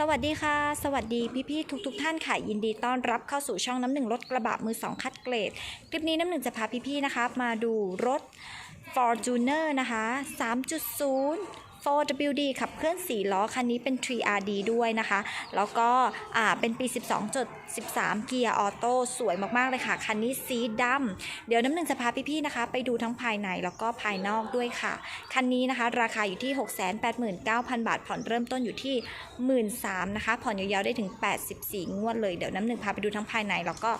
สวัสดีค่ะ สวัสดีพี่ๆทุกๆทท่านค่ะ ยินดีต้อนรับเข้าสู่ช่องน้ำหนึ่งรถกระบะมือสองคัดเกรด คลิปนี้น้ำหนึ่งจะพาพี่ๆนะคะมาดูรถ Fortuner นะคะ 3.0 4WD ขับเคลื่อน 4 ล้อ คันนี้เป็น 3RD ด้วยนะคะ แล้วก็อ่าเป็นปี 12.13 เกียร์ออโต้สวยมาก ๆ เลยค่ะ คันนี้สีดำเดี๋ยวน้ำหนึ่งจะพาพี่ ๆ นะคะ ไปดูทั้งภายในแล้วก็ภายนอกด้วยค่ะ คันนี้นะคะ ราคาอยู่ที่ 689,000 บาท ผ่อนเริ่มต้นอยู่ที่ 13,000นะคะ ผ่อนยาวๆได้ถึง 84 งวดเลย เดี๋ยวน้ำหนึ่งพาไปดูทั้งภายในแล้วก็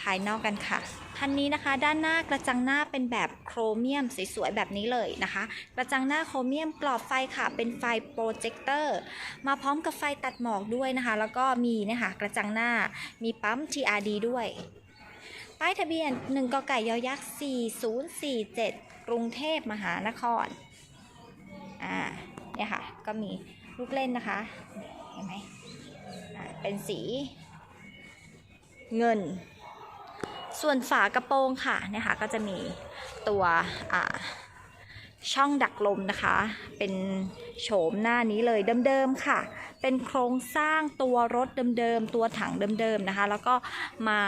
ภายนอกกันค่ะคันนี้นะคะด้านหน้ากระจังหน้าเป็นแบบโครเมียมสวยๆแบบนี้เลยนะคะ กระจังหน้าโครเมียมกรอบไฟค่ะ เป็นไฟโปรเจคเตอร์มาพร้อมกับไฟตัดหมอกด้วยนะคะ แล้วก็มีนะคะกระจังหน้ามีปั๊ม TRD ด้วยป้ายทะเบียน 1กไก่ยอยักษ์ 4047 กรุงเทพมหานครอ่าเนี่ยค่ะ ก็มีลูกเล่นนะคะเห็นไหมเป็นสีเงิน ส่วนฝากระโปรงค่ะเนี่ยค่ะก็จะมีตัวช่องดักลมนะคะ เป็นโฉมหน้านี้เลยเดิมๆค่ะ เป็นโครงสร้างตัวรถเดิมๆตัวถังเดิมๆนะคะ แล้วก็มา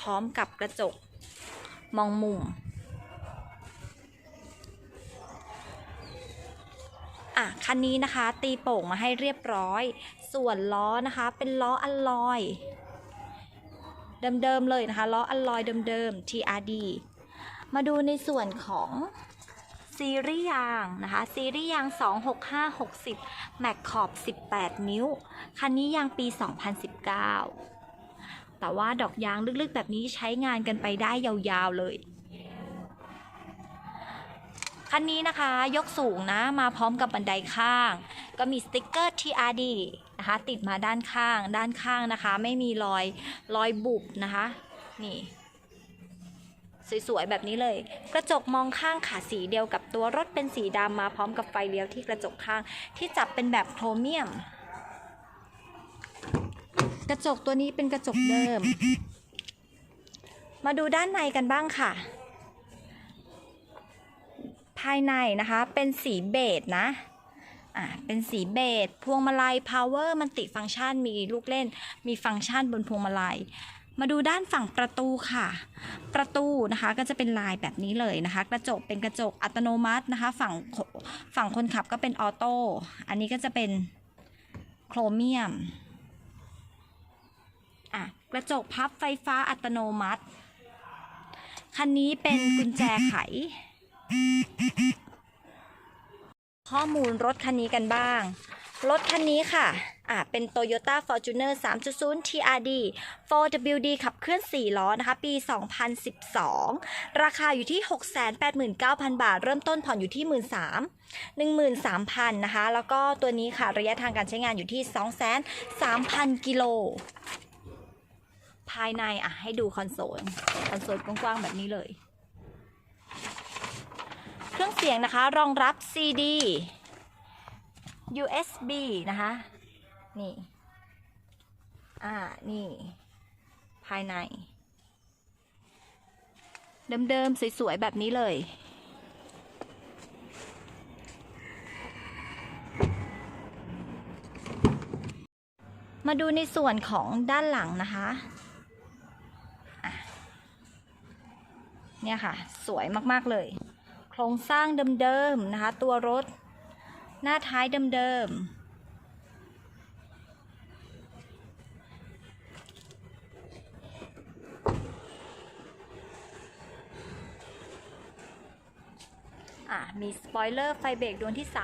พร้อมกับกระจกมองมุมอะคันนี้นะคะตีโป่งมาให้เรียบร้อย ส่วนล้อนะคะ เป็นล้ออัลลอย เดิมๆเลยนะคะล้ออัลลอยเดิมๆ TRD มาดูในส่วนของซีรีส์ยางนะคะ ซีรีส์ยาง 26560 แม็กขอบ 18 นิ้ว คันนี้ยางปี 2019 แต่ว่าดอกยางลึกๆ แบบนี้ใช้งานกันไปได้ยาวๆเลย คันนี้นะคะยกสูงนะมาพร้อมกับบันไดข้าง ก็มีสติกเกอร์ TRD นะคะติดมาด้านข้างด้านข้างนะคะ ไม่มีรอยรอยบุบนะคะนี่สวยๆ แบบนี้เลย กระจกมองข้างขาสีเดียวกับตัวรถเป็นสีดำมาพร้อมกับไฟเลี้ยวที่กระจกข้างที่จับเป็นแบบโครเมียม กระจกตัวนี้เป็นกระจกเดิม มาดูด้านในกันบ้างค่ะ ภายในนะคะ เป็นสีเบจนะอ่าเป็นสีเบจพวงมาลัย power มันติฟังก์ชันมีลูกเล่น มีฟังก์ชันบนพวงมาลัย มาดูด้านฝั่งประตูค่ะ ประตูนะคะก็จะเป็นลายแบบนี้เลยนะคะ กระจกเป็นกระจกอัตโนมัตินะคะ ฝั่งฝั่งคนขับก็เป็นออโต้อันนี้ก็จะเป็นโครเมียมอะกระจกพับไฟฟ้าอัตโนมัติ คันนี้เป็นกุญแจไข ข้อมูลรถคันนี้กันบ้าง รถคันนี้ค่ะ อ่า เป็น Toyota Fortuner 3.0 TRD 4WD ขับเคลื่อน 4 ล้อนะคะ ปี 2012 ราคาอยู่ที่ 689,000 บาท เริ่มต้นผ่อนอยู่ที่ 13 13,000นะคะ แล้วก็ตัวนี้ค่ะ ระยะทางการใช้งานอยู่ที่ 23,000 กิโล ภายใน อะ ให้ดูคอนโซล คอนโซลกว้างๆแบบนี้เลย สียงนะคะ รองรับ CD USB นะคะ นี่ อ่า นี่ ภายใน เดิมๆ สวย ๆ แบบนี้เลย มาดูในส่วนของด้านหลังนะคะเนี่ยค่ะ สวยมาก ๆ เลย รงสร้างเดิมๆนะคะ ตัวรถ หน้าท้ายเดิมๆอะมีสปอยเลอร์ไฟเบรกดวงที่ 3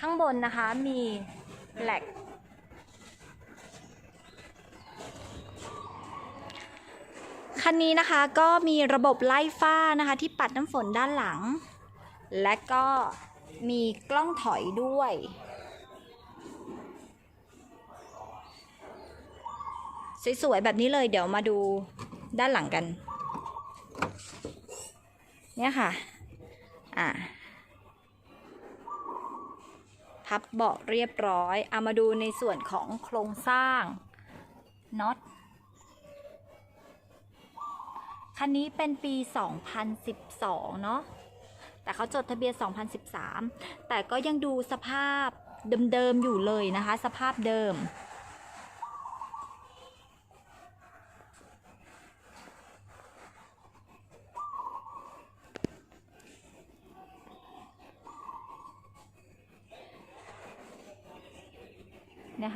ข้างบนนะคะมีแหลก คันนี้นะคะก็มีระบบไล่ฟ้านะคะที่ปัดน้ำฝนด้านหลัง และก็มีกล้องถอยด้วย สวยๆแบบนี้เลยเดี๋ยวมาดูด้านหลังกัน เนี่ยค่ะ อ่าพับเบาะเรียบร้อย เอามาดูในส่วนของโครงสร้างน็อต คันนี้เป็นปี 2012 เนาะแต่เขาจดทะเบียน 2013 แต่ก็ยังดูสภาพเดิมๆอยู่เลยนะคะ สภาพเดิม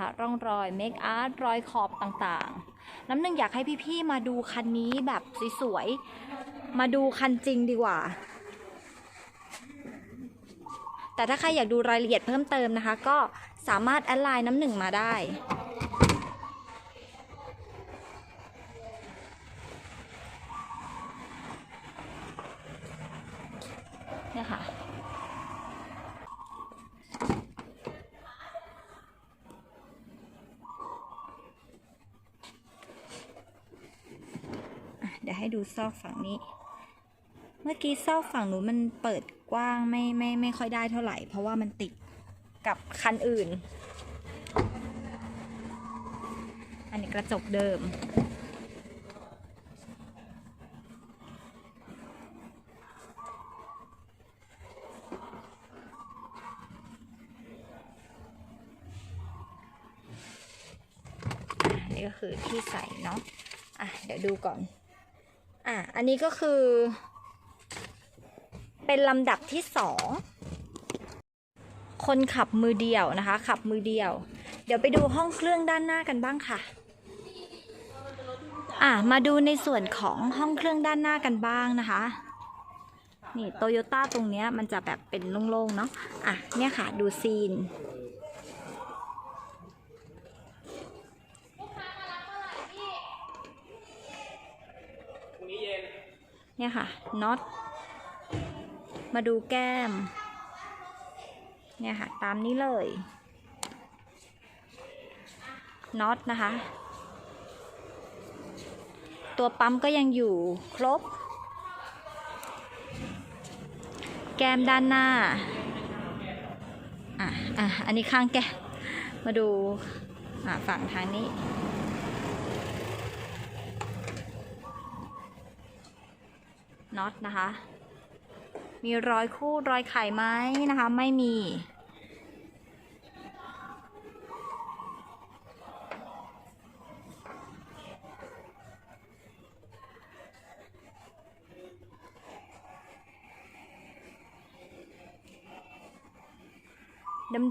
นะคะ ร่องรอยเมคอาร์ตรอยขอบต่างๆ น้ำหนึ่งอยากให้พี่ๆมาดูคันนี้แบบสวยๆ มาดูคันจริงดีกว่า แต่ถ้าใครอยากดูรายละเอียดเพิ่มเติมนะคะ ก็สามารถแอดไลน์น้ำหนึ่งมาได้เนี่ยค่ะ อะเดี๋ยว ให้ดูซอกฝั่งนี้ เมื่อกี้ซอกฝั่งหนูนมันเปิดกว้างไม่ไม่ไม่ค่อยได้เท่าไหร่ เพราะว่ามันติดกับคันอื่น อันนี้กระจกเดิมอันนี้ก็คือที่ใส่เนาะ อะ เดี๋ยวดูก่อน อะ อันนี้ก็คือ เป็นลำดับที่สอง คนขับมือเดียวนะคะ ขับมือเดียว เดี๋ยวไปดูห้องเครื่องด้านหน้ากันบ้างค่ะ อะ มาดูในส่วนของห้องเครื่องด้านหน้ากันบ้างนะคะ นี่โตโยต้าตรงเนี้ยมันจะแบบเป็นโล่งๆเนาะ อะ เนี่ยค่ะ ดูซีน เนี่ยค่ะน็อตมาดูแก้ม เนี่ยค่ะ ตามนี้เลยน็อตนะคะ ตัวปั๊มก็ยังอยู่ครบ แก้มด้านหน้าอะอะอันนี้ข้างแก้มมาดูอะฝั่งทางนี้ น็อตนะคะ มีรอยคู่รอยไข่ไหมนะคะ ไม่มี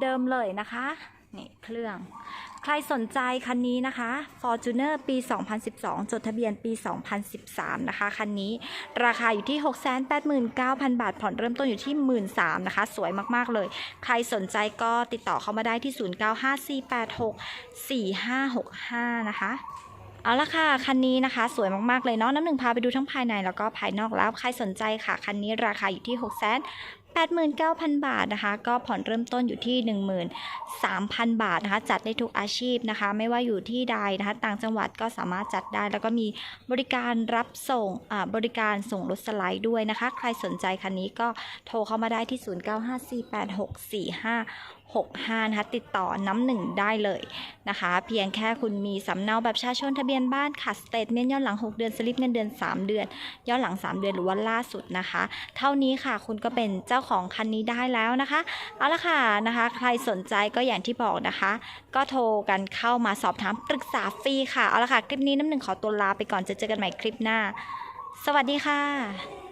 เดิมๆเลยนะคะ นี่เครื่อง รสนใจคันนี้นะคะ Fortuner ปี 2012 จดทะเบียนปี 2013 นะคะ คันนี้ราคาอยู่ที่ 689,000 บาท ผ่อนเริ่มต้นอยู่ที่ 13,000นะคะ สวยมาก ๆ เลย ใครสนใจก็ติดต่อเข้ามาได้ที่ 0954864565 นะคะเอาละค่ะ คันนี้นะคะสวยมาก ๆ เลยเนาะน้ำหนึ่งพาไปดูทั้งภายในแล้วก็ภายนอกแล้ว ใครสนใจค่ะ คันนี้ราคาอยู่ที่ 6 8 9 0 0 0 บาทนะคะก็ผ่อนเริ่มต้นอยู่ที่ 13,000 บาทนะคะจัดได้ทุกอาชีพนะคะ ไม่ว่าอยู่ที่ใดนะคะต่างจังหวัดก็สามารถจัดได้ แล้วก็มีบริการรับส่งอ่าบริการส่งรถสไลด์ด้วยนะคะ ใครสนใจคันนี้ก็โทรเข้ามาได้ที่ 65นะคะติดต่อน้ำหนึ่งได้เลยนะคะ เพียงแค่คุณมีสำเนาแบบประชาชนทะเบียนบ้านค่ะสเตทเมนต์ย้อนหลัง 6 เดือนสลิปเงินเดือน 3 เดือน ย้อนหลัง 3 เดือนหรือว่าล่าสุดนะคะ เท่านี้ค่ะคุณก็เป็นเจ้าของคันนี้ได้แล้วนะคะเอาละค่ะนะคะ ใครสนใจก็อย่างที่บอกนะคะ ก็โทรกันเข้ามาสอบถามปรึกษาฟรีค่ะเอาละค่ะคลิปนี้น้ำหนึ่งขอตัวลาไปก่อนจะเจอกันใหม่คลิปหน้า สวัสดีค่ะ